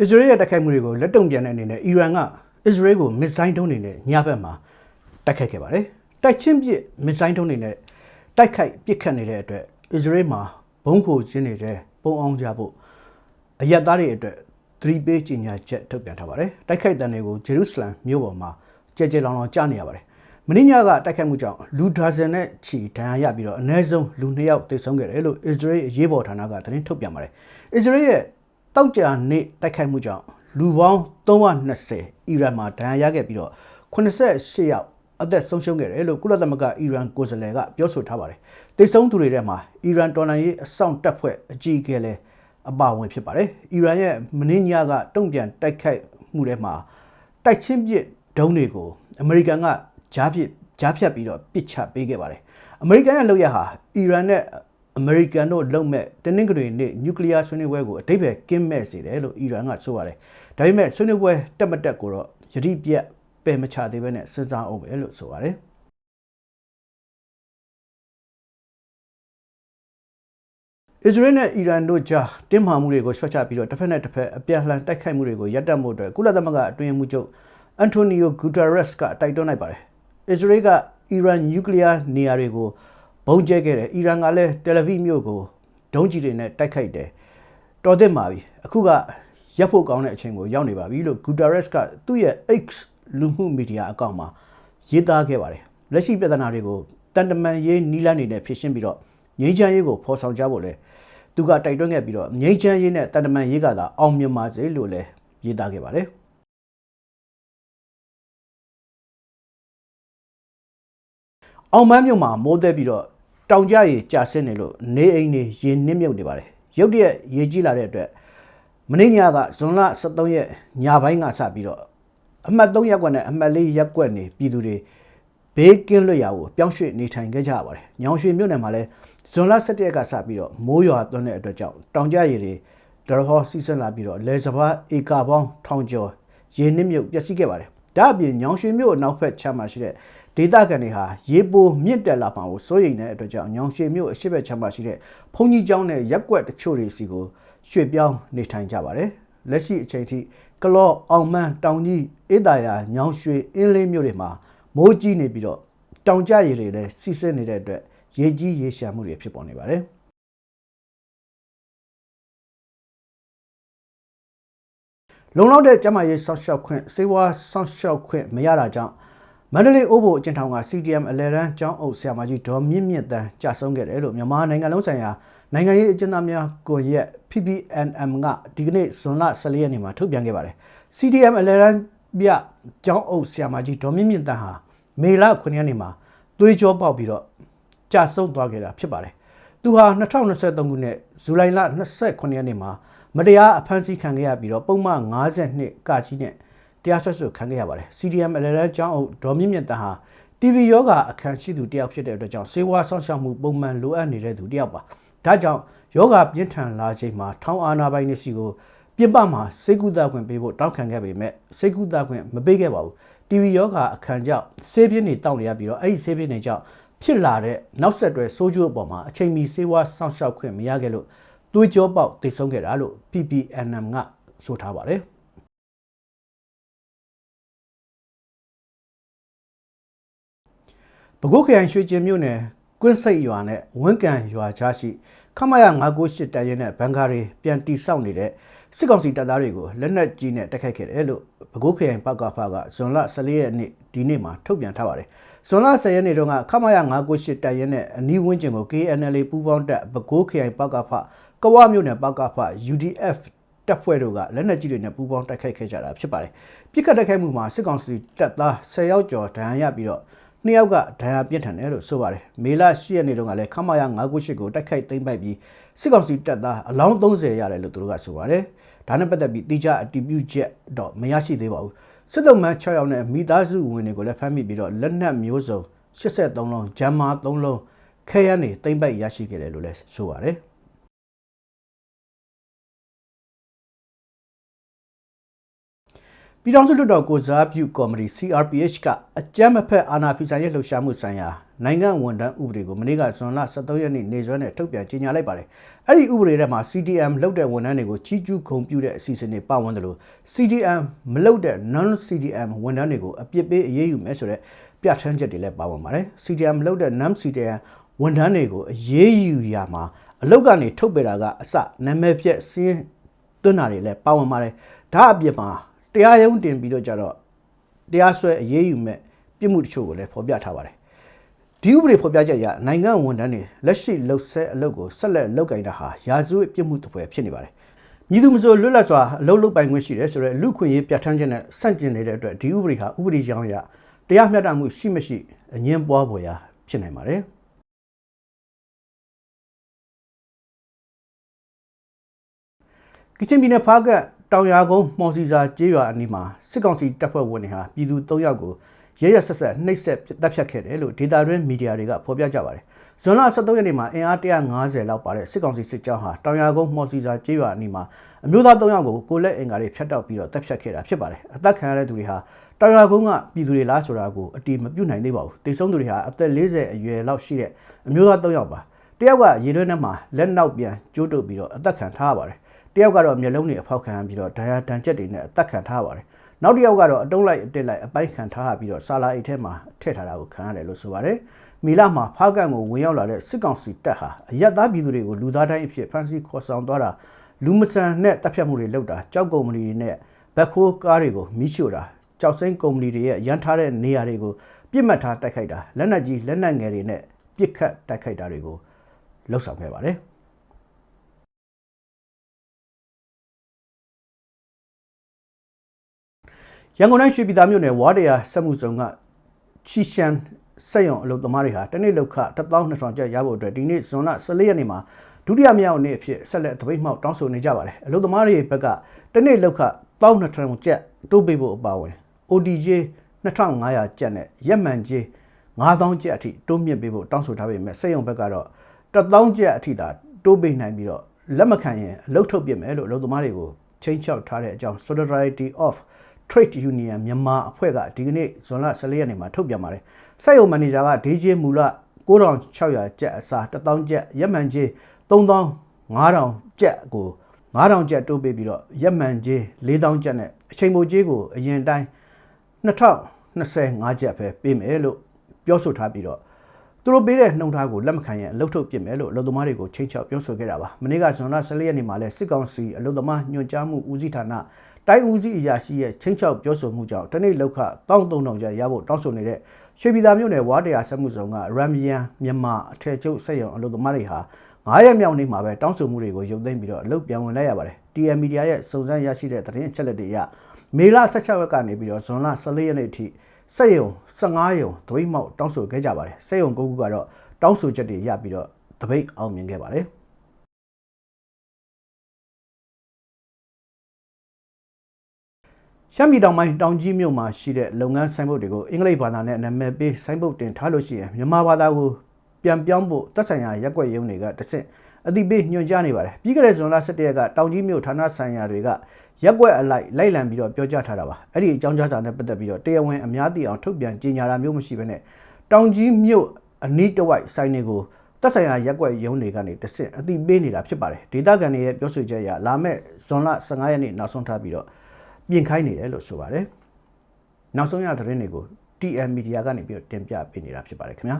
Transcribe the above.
အစ္စရေးရဲ့တိုက်ခိုက်မှုတွေကိုလက်တုံ့ပြန်တဲ့အနေနဲ့အီရန်ကအစ္စရေးကိုမစ်ဇိုင်းဒုံးတွေနဲ့ညဘက်မှာတိုက်ခိုက်ခဲ့ပါတယ်။တိုက်ချင်းပစ်မစ်ဇိုင်းဒုံးတွေနဲ့တိုက်ခိုက်ပစ်ခတ်နေတဲ့အတွက်အစ္စရေးမှာဘုံခိုခြင်းနေတဲ့ပုံအောင်ကြဖို့အရက်သားတွေအတွက်သတိပေးကြေညာချက်ထုတ်ပြန်ထားပါတယ်။တိုက်ခိုက်တန်တွေကိုဂျေရုဆလမ်မြို့ပေါ်မှာကြဲကြဲလောင်လောင်ကြားနေရပါတယ်။မင်းညကတိုက်ခိုက်မှုကြောင့်လူဒါဇင်နဲ့ချီဒဏ်ရာရပြီးတော့အနည်းဆုံးလူ2ယောက်သေဆုံးခဲ့တယ်လို့အစ္စရေးအရေးပေါ်ဌာနကသတင်းထုတ်ပြန်ပါတယ်။အစ္စရေးရဲ့ တောက်ကြနေ့တိုက်ခိုက်မှုကြောင့်လူပေါင်း320အီရန်မှာဒဏ်ရာရခဲ့ပြီးတော့88ယောက်အသက်ဆုံးရှုံးခဲ့တယ်လို့ကုလသမဂ္ဂအီရန်ကိုယ်စားလှယ်ကပြောဆိုထားပါတယ်။တိတ်ဆုံးသူတွေထဲမှာအီရန်တော်လှန်ရေးအဆောင်တပ်ဖွဲ့အကြီးအကဲလည်းအပါဝင်ဖြစ်ပါတယ်။အီရန်ရဲ့မင်းညကတုံ့ပြန်တိုက်ခိုက်မှုထဲမှာတိုက်ချင်းပစ်ဒုံးတွေကိုအမေရိကန်ကကြားပစ်ကြားဖြတ်ပြီးတော့ပစ်ချပေးခဲ့ပါတယ်။အမေရိကန်ရဲ့လုပ်ရဟာအီရန်နဲ့ အမေရိကန်တို့လုံမဲ့တနင်္ဂနွေနေ့နျူကလ িয়ার ဆွေးနွေးပွဲကိုအတိတ်ပဲကင်းမဲ့စေတယ်လို့အီရန်ကဆိုပါတယ်။ဒါပေမဲ့ဆွေးနွေးပွဲတက်မတက်ကိုတော့ယတိပြက်ပယ်မချသေးဘဲနဲ့စဉ်းစားအောင်ပဲလို့ဆိုပါတယ်။ Israel နဲ့ Iran တို့ကြားတင်းမာမှုတွေကိုဆွတ်ချပြီးတော့တစ်ဖက်နဲ့တစ်ဖက်အပြန်အလှန်တိုက်ခိုက်မှုတွေကိုရပ်တန့်မှုအတွက်ကုလသမဂ္ဂအတွင်းမှုချုပ် Antonio Guterres ကတိုက်တွန်းလိုက်ပါတယ်။ Israel က Iran nuclear နေရာတွေကို ဘုံကျဲခဲ့တယ်။အီရန်ကလည်းတယ်လီဗီမြို့ကိုဒုံးကျည်တွေနဲ့တိုက်ခိုက်တယ်။တော်သင့်ပါပြီ။အခုကရပ်ဖို့ကောင်းတဲ့အချိန်ကိုရောက်နေပါပြီလို့ဂူတာရက်စ်ကသူ့ရဲ့ X လူမှုမီဒီယာအကောင့်မှာရေးသားခဲ့ပါတယ်။လက်ရှိပြဿနာတွေကိုတန်တမန်ရေးနီးလန်းနေနဲ့ဖြေရှင်းပြီးတော့ငြိမ်းချမ်းရေးကိုဖော်ဆောင်ကြဖို့လဲသူကတိုက်တွန်းခဲ့ပြီးတော့ငြိမ်းချမ်းရေးနဲ့တန်တမန်ရေးကသာအောင်မြင်ပါစေလို့လဲရေးသားခဲ့ပါတယ်။အောင်မန်းမြို့မှာမိုးသက်ပြီးတော့ တောင်ကျရေကြာဆင်းနေလို့နေအိမ်တွေရေနစ်မြုပ်နေပါတယ်။ရုတ်တရက်ရေကြီးလာတဲ့အတွက်မနေ့ညကဇွန်လ23ရက်ညပိုင်းကစပြီးတော့အမှတ်3ရက်ကွက်နဲ့အမှတ်4ရက်ကွက်နေပြည်သူတွေဘေးကင်းလွတ်ရာကိုပြောင်းရွှေ့နေထိုင်ခဲ့ကြရပါတယ်။ညောင်ရွှေမြို့နယ်မှာလည်းဇွန်လ17ရက်ကစပြီးတော့မိုးရွာသွန်းတဲ့အတွက်ကြောင့်တောင်ကျရေတွေဒရဟောစီးဆင်းလာပြီးတော့လေစဘာဧကာပေါင်းထောင်ကျော်ရေနစ်မြုပ်ပျက်စီးခဲ့ပါတယ်။ဒါအပြင်ညောင်ရွှေမြို့အနောက်ဘက်ခြမ်းမှာရှိတဲ့ ဒေသခံတွေဟာရေပိုမြင့်တက်လာမှာကိုစိုးရိမ်တဲ့အတွက်ကြောင့်ညောင်ရွှေမြို့အရှိဘက်ခြမ်းမှာရှိတဲ့ဘုံကြီးကျောင်းနဲ့ရက်ကွက်တချို့တွေစီကိုရွှေ့ပြောင်းနေထိုင်ကြပါတယ်။လက်ရှိအချိန်ထိကလော့အောင်မန်းတောင်ကြီးအေးတာယာညောင်ရွှေအင်းလေးမြို့တွေမှာမိုးကြီးနေပြီးတော့တောင်ကျရေတွေလည်းစီးဆင်းနေတဲ့အတွက်ရေကြီးရေရှမ်းမှုတွေဖြစ်ပေါ်နေပါတယ်လုံလောက်တဲ့ကျန်းမာရေးဆောက်ရှောက်ခွင့်စေဝါဆောက်ရှောက်ခွင့်မရတာကြောင့် မန္တလေးအိုးဘိုအကျဉ်းထောင်က CDM အလဲရန်ကျောင်းအုပ်ဆရာမကြီးဒေါ်မြင့်မြင့်တန်းကြာဆုံးခဲ့တယ်လို့မြန်မာနိုင်ငံလုံးဆိုင်ရာနိုင်ငံရေးအကျဉ်းသားများကွန်ရက် PPNM ကဒီကနေ့ဇွန်လ14ရက်နေ့မှာထုတ်ပြန်ခဲ့ပါတယ် CDM အလဲရန်ပြကျောင်းအုပ်ဆရာမကြီးဒေါ်မြင့်မြင့်တန်းဟာမေလ9ရက်နေ့မှာသွေးကြောပေါက်ပြီးတော့ကြာဆုံးသွားခဲ့တာဖြစ်ပါတယ်။သူဟာ2023ခုနှစ်ဇူလိုင်လ29ရက်နေ့မှာမတရားအဖမ်းဆီးခံခဲ့ရပြီးတော့ပုံမှန်52ကကြီးနဲ့ တရားစွဲဆိုခံခဲ့ရပါတယ်။ CDM အလဲလဲကျောင်းအုပ်ဒေါ်မြင့်မြင့်တန်ဟာ TV ယောဂအခမ်းရှိသူတယောက်ဖြစ်တဲ့အတွက်ကြောင့်စေဝါဆောင်ရှောက်မှုပုံမှန်လိုအပ်နေတဲ့သူတယောက်ပါ။ဒါကြောင့်ယောဂပြင်းထန်လာချိန်မှာထောင်းအာနာပိုင်းနေစီကိုပြင်ပမှာစိတ်ကူးသားခွင့်ပေးဖို့တောင်းခံခဲ့ပေမဲ့စိတ်ကူးသားခွင့်မပေးခဲ့ပါဘူး။ TV ယောဂအခမ်းကြောင့်ဆေးပြင်းတွေတောက်နေရပြီးတော့အဲ့ဒီဆေးပြင်းတွေကြောင့်ဖြစ်လာတဲ့နောက်ဆက်တွဲဆိုးကျိုးအပေါ်မှာအချိန်မီဆေးဝါးစောင့်ရှောက်ခွင့်မရခဲ့လို့သွေးကြောပေါက်တိတ်ဆုံးခဲ့တာလို့ PPNM ကဆိုထားပါတယ် ပဲခူးခရိုင်ရွှေကျင်မြို့နယ်ကွင်းစိတ်ရွာနဲ့ဝင်းကန်ရွာချားရှိခမရ998တန်ရဲနဲ့ဘန်ကာတွေပြန်တိဆောက်နေတဲ့စစ်ကောင်စီတပ်သားတွေကိုလက်နက်ကြီးနဲ့တိုက်ခိုက်ခဲ့တယ်လို့ပဲခူးခရိုင်ပကဖကဇွန်လ14ရက်နေ့ဒီနေ့မှာထုတ်ပြန်ထားပါတယ်။ဇွန်လ10ရက်နေ့တုန်းကခမရ998တပ်ရဲနဲ့အနီးဝန်းကျင်ကို KNL ပူးပေါင်းတပ်ပဲခူးခရိုင်ပကဖကဝမြို့နယ်ပကဖ UDF တပ်ဖွဲ့တို့ကလက်နက်ကြီးတွေနဲ့ပူးပေါင်းတိုက်ခိုက်ခဲ့ကြတာဖြစ်ပါတယ်။ပြစ်ခတ်တိုက်ခိုက်မှုမှာစစ်ကောင်စီတပ်သား10ယောက်ကျော်ဒဏ်ရာရပြီးတော့ နှစ်ယောက်ကဒဏ်ရာပြင်းထန်တယ်လို့ဆိုပါတယ်။မေလ10ရက်နေ့တုန်းကလည်းခမရ998ကိုတိုက်ခိုက်သိမ်းပိုက်ပြီးစစ်ကောင်စီတပ်သားအလောင်း30ရတယ်လို့သူတို့ကဆိုပါတယ်။ဒါနဲ့ပတ်သက်ပြီးတိကျအတည်ပြုချက်တော့မရရှိသေးပါဘူး။စစ်တုံးမှန်း6ယောက်နဲ့မိသားစုဝင်တွေကိုလည်းဖမ်းမိပြီးတော့လက်နက်မျိုးစုံ83လုံးဂျမ်မာ3လုံးခဲရန်နေသိမ့်ပိုက်ရရှိခဲ့တယ်လို့လည်းဆိုပါတယ်။ ပြည်ထောင်စုလွှတ်တော်ကိုစားပြုကော်မတီ CRPH ကအကြမ်းမဖက်အာဏာဖီဆိုင်ရဲ့လှုပ်ရှားမှုဆိုင်ရာနိုင်ငံဝန်ထမ်းဥပဒေကိုမနေ့ကဇွန်လ23ရက်နေ့နေ့စွဲနဲ့ထုတ်ပြန်ကြေညာလိုက်ပါတယ်။အဲ့ဒီဥပဒေထဲမှာ CDM လုပ်တဲ့ဝန်ထမ်းတွေကိုချီးကျူးဂုဏ်ပြုတဲ့အစီအစဉ်တွေပါဝင်တယ်လို့ CDM မလုပ်တဲ့ non CDM ဝန်ထမ်းတွေကိုအပြစ်ပေးအရေးယူမယ်ဆိုတဲ့ပြဋ္ဌာန်းချက်တွေလည်းပါဝင်ပါတယ်။ CDM မလုပ်တဲ့ non CDM ဝန်ထမ်းတွေကိုအရေးယူရမှာအလုပ်ကနေထုတ်ပယ်တာကအစနာမည်ပြက်စင်းသွင်းတာတွေလည်းပါဝင်ပါတယ်။ဒါအပြစ်မှာ တရားရုံးတင်ပြီးတော့ကြတော့တရားစွဲအရေးယူမဲ့ပြစ်မှုတချို့ကိုလည်းဖော်ပြထားပါတယ်ဒီဥပဒေဖော်ပြချက်အရနိုင်ငံဝန်ထမ်းတွေလက်ရှိလှုပ်ဆဲအလုပ်ကိုဆက်လက်လုပ်ကိုင်တာဟာရာဇဝတ်ပြစ်မှုတစ်ပွဲဖြစ်နေပါတယ်မြည်သူမဆိုလွတ်လပ်စွာအလုပ်လုပ်ပိုင်ခွင့်ရှိတယ်ဆိုတော့လူခွင့်ရေးပြဋ္ဌာန်းချက်နဲ့ဆန့်ကျင်နေတဲ့အတွက်ဒီဥပဒေဟာဥပဒေကြောင်းအရတရားမျှတမှုရှိမရှိအငင်းပွားပေါ်ရာဖြစ်နိုင်ပါတယ်ကချင်ပြည်နယ်ဖားကတ် တောင်ရကုန်းမော်စီစာကျေးရွာအနီးမှာစစ်ကောင်စီတပ်ဖွဲ့ဝင်တွေဟာပြည်သူ၃ယောက်ကိုရဲရဲဆက်ဆက်နှိပ်စက်တပ်ဖြတ်ခဲ့တယ်လို့ဒေတာတွင်းမီဒီယာတွေကဖော်ပြကြပါတယ်။ဇွန်လ23ရက်နေ့မှာအင်အား150လောက်ပါတဲ့စစ်ကောင်စီစစ်ကြောင်းဟာတောင်ရကုန်းမော်စီစာကျေးရွာအနီးမှာအမျိုးသား၃ယောက်ကိုကိုလက်အင်္ဂါတွေဖျက်တောက်ပြီးတော့တပ်ဖြတ်ခဲ့တာဖြစ်ပါတယ်။အသက်ခံရတဲ့သူတွေဟာတောင်ရကုန်းကပြည်သူတွေလားဆိုတာကိုအတိမပြုတ်နိုင်သေးပါဘူး။တိတ်ဆုံးသူတွေဟာအသက်40အရွယ်လောက်ရှိတဲ့အမျိုးသား၃ယောက်ပါ။တယောက်ကရေတွင်းထဲမှာလက်နောက်ပြန်ကျိုးတုပ်ပြီးတော့အသက်ခံထားရပါတယ် တယောက်ကတော့မျက်လုံးတွေအဖောက်ခံပြီးတော့ဒဏ်ရာတန်ချက်တွေနဲ့အသက်ခံထားပါတယ်နောက်တစ်ယောက်ကတော့အတုံးလိုက်အတက်လိုက်အပိုက်ခံထားပြီးတော့ဆာလာအိတ်ထဲမှာထည့်ထားတာကိုခံရတယ်လို့ဆိုပါတယ်မီလာမှာဖားကန်ကိုဝင်ရောက်လာတဲ့စစ်ကောင်စီတပ်ဟာအရက်သားပြည်သူတွေကိုလူသားတိုင်းအဖြစ်ဖမ်းဆီးခေါ်ဆောင်သွားတာလူမဆန်နဲ့တပ်ဖြတ်မှုတွေလုပ်တာကြောက်ကုမ္ပဏီတွေနဲ့ဘက်ခိုးကားတွေကိုမိရှို့တာကြောက်စိမ့်ကုမ္ပဏီတွေရဲ့ရန်ထားတဲ့နေရာတွေကိုပြစ်မှတ်ထားတိုက်ခိုက်တာလက်နက်ကြီးလက်နက်ငယ်တွေနဲ့ပစ်ခတ်တိုက်ခိုက်တာတွေကိုလှုပ်ဆောင်ခဲ့ပါတယ် ရန်ကုန်တိုင်းရွှေပြည်သာမြို့နယ်ဝါတရာစက်မှုစုံကချီရှန်စက်ရုံအလုပ်သမားတွေဟာတနေ့လောက်ခ12000ကျပ်ရဖို့အတွက်ဒီနေ့ဇွန်လ14ရက်နေ့မှာဒုတိယမြောက်နေ့အဖြစ်ဆက်လက်တပိတ်မှောက်တောင်းဆိုနေကြပါတယ်အလုပ်သမားတွေဘက်ကတနေ့လောက်ခ12000ကျပ်တိုးပေးဖို့အပါအဝင် ODJ 2500ကျပ်နဲ့ရက်မှန်ကြီး9000ကျပ်အထိတိုးမြင့်ပေးဖို့တောင်းဆိုထားပေမဲ့စက်ရုံဘက်ကတော့1000ကျပ်အထိသာတိုးပေးနိုင်ပြီးတော့လက်မခံရင်အလုပ်ထုတ်ပြမယ်လို့အလုပ်သမားတွေကိုချိန်ချောက်ထားတဲ့အကြောင်း Solidarity of Trade Union မြန်မာအဖွဲ့ကဒီကနေ့ဇွန်လ14ရက်နေ့မှာထုတ်ပြန်ပါတယ်။စက်ရုံမန်နေဂျာကဒေးဂျေမူလ9600ကျပ်အစား1000ကျပ်ရက်မှန်ကြီး3500ကျပ်ကို9000ကျပ်တိုးပေးပြီးတော့ရက်မှန်ကြီး4000ကျပ်နဲ့အချိန်ပိုကြီးကိုအရင်တိုင်း2025ကျပ်ပဲပေးမယ်လို့ပြောဆိုထားပြီးတော့သူတို့ပေးတဲ့နှုံထားကိုလက်မခံရင်အလုတ်ထုတ်ပြစ်မယ်လို့အလုသမားတွေကိုချိန်ချောက်ပြောဆိုခဲ့တာပါ။မနေ့ကဇွန်လ14ရက်နေ့မှာလဲစစ်ကောင်စီအလုသမားညွှန်ကြားမှုဦးစီးဌာန တိုင်းဦးစီးအရာရှိရဲ့ချင်းချောက်ပြောဆိုမှုကြောင့်တနေ့လောက်ခ1300ကျပ်ရဖို့တောင်းဆိုနေတဲ့ရွှေပြည်သာမြို့နယ်ဝါတရားဆက်မှုဆောင်ကရမ်ယန်မြန်မာအထက်ချုပ်စက်ရုံအလုပ်သမားတွေဟာ9ရက်မြောက်နေ့မှာပဲတောင်းဆိုမှုတွေကိုရုပ်သိမ်းပြီးတော့အလုပ်ပြန်ဝင်လိုက်ရပါတယ်။ TM Media ရဲ့စုံစမ်းရရှိတဲ့သတင်းအချက်အလက်တွေအရမေလ16ရက်ကနေပြီးတော့ဇွန်လ14ရက်နေ့အထိစက်ရုံ15ရုံတပိတ်မောက်တောင်းဆိုခဲ့ကြပါတယ်။စက်ရုံ9ခုကတော့တောင်းဆိုချက်တွေရပြီးတော့တပိတ်အောင်မြင်ခဲ့ပါတယ်။ ရှမ်းပြည်တောင်ပိုင်းတောင်ကြီးမြို့မှာရှိတဲ့လုပ်ငန်းဆိုင်ဘုတ်တွေကိုအင်္ဂလိပ်ဘာသာနဲ့နာမည်ပေးဆိုင်ဘုတ်တင်ထားလို့ရှိရင်မြန်မာဘာသာကိုပြန်ပြောင်းဖို့သက်ဆိုင်ရာရက်ွက်ရုံတွေကတစ်ဆင့်အတိပေးညွှန်ကြားနေပါတယ်ပြီးခဲ့တဲ့ဇွန်လ17ရက်ကတောင်ကြီးမြို့ဌာနဆိုင်ရာတွေကရက်ွက်အလိုက်လိုက်လံပြီးတော့ပြောကြားထားတာပါအဲ့ဒီအကြောင်းကြားစာနဲ့ပတ်သက်ပြီးတော့တရားဝင်အများသိအောင်ထုတ်ပြန်ကြေညာတာမျိုးမရှိဘဲနဲ့တောင်ကြီးမြို့အနီးတစ်ဝိုက်ဆိုင်တွေကိုသက်ဆိုင်ရာရက်ွက်ရုံတွေကနေတဆင့်အတိပေးနေတာဖြစ်ပါတယ်ဒေတာကန်တွေရဲ့ပြောဆိုချက်အရလာမဲ့ဇွန်လ15ရက်နေ့နောက်ဆုံးထားပြီးတော့ ပြင်ခိုင်းနေတယ်လို့ဆိုပါတယ်နောက်ဆုံးရသတင်းတွေကို TM Media ကနေပြီးတော့တင်ပြပေးနေတာဖြစ်ပါတယ်ခင်ဗျာ